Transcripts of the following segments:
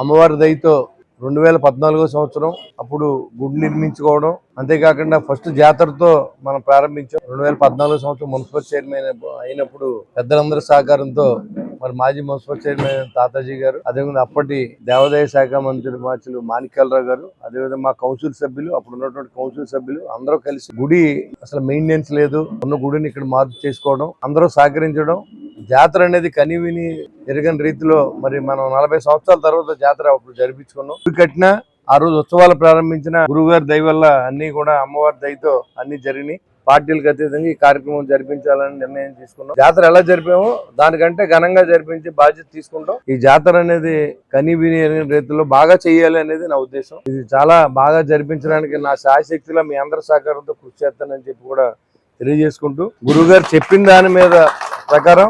అమ్మవారి దయతో రెండు వేల పద్నాలుగో సంవత్సరం అప్పుడు గుడి నిర్మించుకోవడం. అంతేకాకుండా ఫస్ట్ జాతరతో మనం ప్రారంభించాం. రెండు వేల పద్నాలుగో సంవత్సరం మున్సిపల్ చైర్మన్ అయినప్పుడు పెద్దలందరి సహకారంతో మరి మాజీ మున్సిపల్ చైర్మన్ తాతాజీ గారు అదేవిధంగా అప్పటి దేవాదాయ శాఖ మంత్రి మార్చులు మాణిక్యాలరావు గారు అదేవిధంగా మా కౌన్సిల్ సభ్యులు అప్పుడు ఉన్నటువంటి కౌన్సిల్ సభ్యులు అందరూ కలిసి గుడి అసలు మెయింటెనెన్స్ లేదు. ఉన్న గుడిని ఇక్కడ మార్పు చేసుకోవడం అందరూ సహకరించడం జాతర అనేది కనివిని ఎరగని రీతిలో మరి మనం నలభై సంవత్సరాల తర్వాత జాతర అప్పుడు జరిపించుకున్నాం. గుడి కట్టిన ఆ రోజు ఉత్సవాలు ప్రారంభించిన గురువుగారి దయ వల్ల అన్ని కూడా అమ్మవారి దయతో అన్ని జరిగినాయి. పార్టీలకు అతీతంగా ఈ కార్యక్రమం జరిపించాలని నిర్ణయం తీసుకున్నాం. జాతర ఎలా జరిపామో దానికంటే ఘనంగా జరిపించి బాధ్యత తీసుకుంటాం. ఈ జాతర అనేది కనీబిని ఎరగని రీతిలో బాగా చేయాలి అనేది నా ఉద్దేశం. ఇది చాలా బాగా జరిపించడానికి నా శాయశక్తిలో మీ అందరి సహకారంతో కృషి చేస్తానని చెప్పి కూడా తెలియజేసుకుంటూ గురువుగారు చెప్పిన దాని మీద ప్రకారం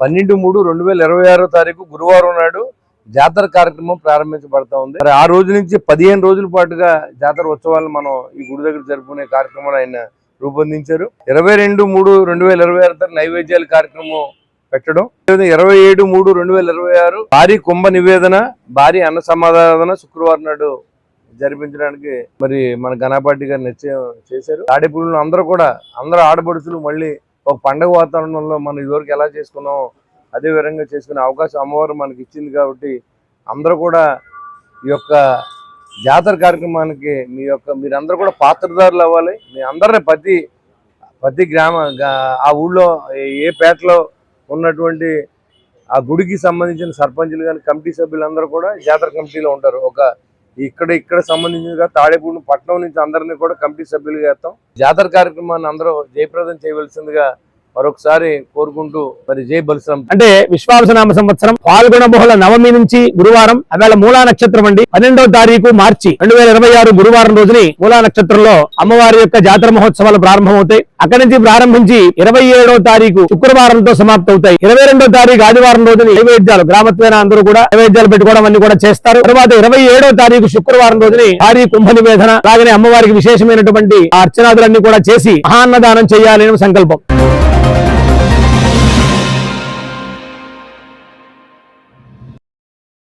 పన్నెండు మూడు రెండు వేల ఇరవై ఆరో తారీఖు గురువారం నాడు జాతర కార్యక్రమం ప్రారంభించబడతా ఉంది. మరి ఆ రోజు నుంచి పదిహేను రోజుల పాటుగా జాతర ఉత్సవాలు మనం ఈ గుడి దగ్గర జరుపుకునే కార్యక్రమాలు ఆయన రూపొందించారు. ఇరవై రెండు మూడు రెండు వేల ఇరవై ఆరు తారీఖు నైవేద్యాల కార్యక్రమం పెట్టడం. ఇరవై ఏడు మూడు రెండు వేల ఇరవై ఆరు భారీ కుంభ నివేదన భారీ అన్న సమాధాన శుక్రవారం నాడు జరిపించడానికి మరి మన ఘనపాటి గారు నిశ్చయం చేశారు. తాడేపూడిలో అందరూ కూడా అందరూ ఆడపడుచులు మళ్ళీ ఒక పండగ వాతావరణంలో మనం ఇదివరకు ఎలా చేసుకున్నాం అదే విధంగా చేసుకునే అవకాశం అమ్మవారు మనకి ఇచ్చింది కాబట్టి అందరూ కూడా ఈ యొక్క జాతర కార్యక్రమానికి మీ యొక్క మీరందరూ కూడా పాత్రదారులు అవ్వాలి. మీ అందరిని ప్రతి ప్రతి గ్రామ ఆ ఊళ్ళో ఏ పేటలో ఉన్నటువంటి ఆ గుడికి సంబంధించిన సర్పంచులు కానీ కమిటీ సభ్యులందరూ కూడా జాతర కమిటీలో ఉంటారు. ఒక ఇక్కడ ఇక్కడ సంబంధించిన తాడేపూడి పట్టణం నుంచి అందరినీ కూడా కమిటీ సభ్యులుగా వేస్తాం జాతర కార్యక్రమాన్ని అందరూ జయప్రదం చేయవలసిందిగా మరొకసారి కోరుకుంటూ మరి జై బలిశ్రమ అంటే విశ్వావసనామ సంవత్సరం పాల్గొన బహుళ నవమి నుంచి గురువారం అవేళ మూలా నక్షత్రం అండి. పన్నెండవ తారీఖు మార్చి రెండు వేల ఇరవై ఆరు గురువారం రోజుని మూలా నక్షత్రంలో అమ్మవారి యొక్క జాతర మహోత్సవాలు ప్రారంభమవుతాయి. అక్కడి నుంచి ప్రారంభించి ఇరవై ఏడవ తారీఖు శుక్రవారంతో సమాప్తవుతాయి ఇరవై రెండో తారీఖు ఆదివారం రోజున నైవేద్యాలు గ్రామత్వేన అందరూ కూడా నైవేద్యాలు పెట్టుకోవడం అన్ని కూడా చేస్తారు. తర్వాత ఇరవై ఏడో తారీఖు శుక్రవారం రోజుని భారీ కుంభ నివేదన అలాగనే అమ్మవారికి విశేషమైనటువంటి అర్చనాదులన్నీ కూడా చేసి మహాన్నదానం చేయాలి సంకల్పం.